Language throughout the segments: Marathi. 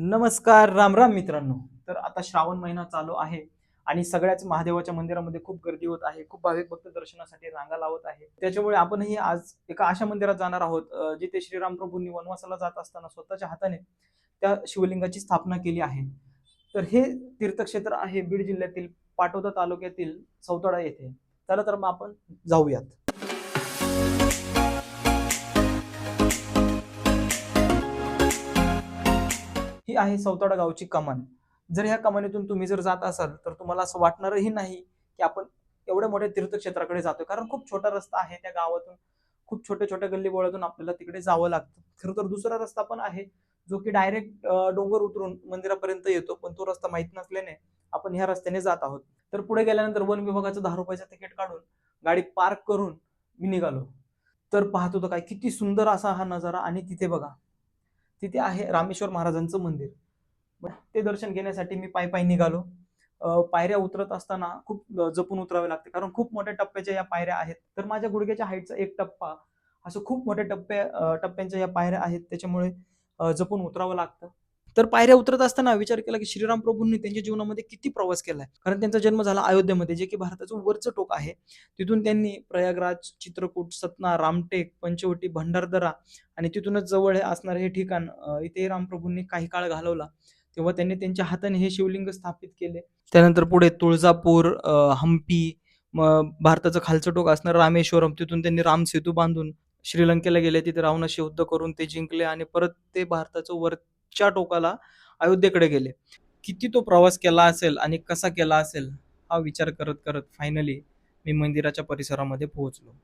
नमस्कार राम राम मित्रांनो. तर आता श्रावण महिना चालू आहे आणि सगळ्याच महादेवाच्या मंदिरामध्ये खूप गर्दी होत आहे खूप भाविक भक्त दर्शनासाठी रांगा लावत आहे. त्याच्यामुळे आपणही आज एका अशा मंदिरात जाणार आहोत जिथे श्रीराम प्रभूंनी वनवासाला जात असताना स्वतःच्या हाताने त्या शिवलिंगाची स्थापना केली आहे. तर हे तीर्थक्षेत्र आहे बीड जिल्ह्यातील पाटोदा तालुक्यातील सौताडा येथे. चला तर मग आपण जाऊयात. ही आहे सौताडा गावची कमान. जर ह्या कमानीतून तुम्ही जर जात असाल तर तुम्हाला असं वाटणारही नाही की आपण एवढ्या मोठ्या तीर्थक्षेत्राकडे जातोय. कारण खूप छोटा रस्ता आहे त्या गावातून. खूप छोट्या छोट्या गल्ली बोळातून आपल्याला तिकडे जावं लागतं. खरं तर दुसरा रस्ता पण आहे जो की डायरेक्ट डोंगर उतरून मंदिरापर्यंत येतो पण तो रस्ता माहीत नसल्याने आपण ह्या रस्त्याने जात आहोत. तर पुढे गेल्यानंतर वन विभागाचं दहा रुपयाचं तिकीट काढून गाडी पार्क करून मी निघालो. तर पाहत होतो काय किती सुंदर असा हा नजारा आणि तिथे बघा तिथे आहे रामेश्वर महाराजांचं मंदिर. ते दर्शन घेण्यासाठी मी पायी पायी निघालो. पायऱ्या उतरत असताना खूप जपून उतरावे लागते. कारण खूप मोठ्या टप्प्याच्या या पायऱ्या आहेत. तर माझ्या गुडघ्याच्या हाईटचा एक टप्पा असं खूप मोठ्या टप्प्या टप्प्यांच्या या पायऱ्या आहेत. त्याच्यामुळे जपून उतरावं लागतं. तर पायऱ्या उतरत असताना विचार केला की श्रीराम प्रभूंनी त्यांच्या जीवनामध्ये किती प्रवास केलाय? कारण त्यांचा जन्म झाला अयोध्येमध्ये जे की भारताचं वरचं टोक आहे. तिथून त्यांनी प्रयागराज चित्रकूट सतना रामटेक पंचवटी भंडारदरा आणि तिथूनच जवळ हे असणारे हे ठिकाण इथे रामप्रभूंनी काही काळ घालवला. तेव्हा त्यांनी त्यांच्या हाताने हे शिवलिंग स्थापित केले. त्यानंतर पुढे तुळजापूर हम्पी भारताचं खालचं टोक असणार रामेश्वरम. तिथून त्यांनी राम सेतू बांधून श्रीलंकेला गेले. तिथे रावणाशी युद्ध करून ते जिंकले आणि परत ते भारताचं वर च्या टोकाला अयोध्येकडे गेले. किती तो प्रवास केला असेल आणि कसा केला असेल हा विचार करत करत फायनली मी मंदिराच्या परिसरामध्ये पोहोचलो.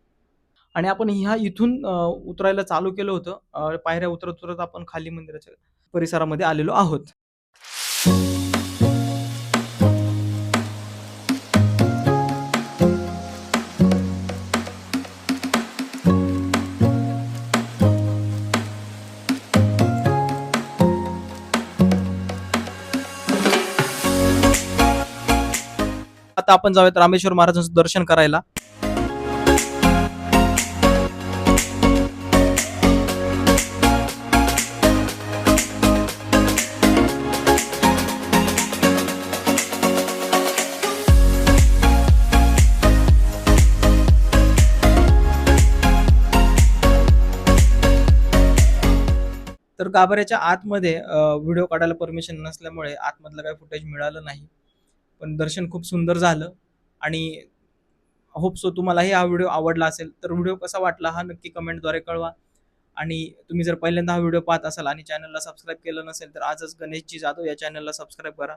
आणि आपण ह्या इथून उतरायला चालू केलं होतं. पायऱ्या उतरत उतरत आपण खाली मंदिराच्या परिसरामध्ये आलेलो आहोत. आता आपण जाऊयात रामेश्वर महाराजांचं दर्शन करायला. तर गाभाऱ्याच्या आतमध्ये व्हिडिओ काढायला परमिशन नसल्यामुळे आतमधलं काही फुटेज मिळालं नाही. पण दर्शन खूप सुंदर झालं. आणि होप सो तुम्हालाही हा व्हिडिओ आवडला असेल तर व्हिडिओ कसा वाटला हा नक्की कमेंटद्वारे कळवा. आणि तुम्ही जर पहिल्यांदा हा व्हिडिओ पाहत असाल आणि चॅनलला सबस्क्राईब केलं नसेल तर आजच गणेशजी जाधव या चॅनलला सबस्क्राईब करा.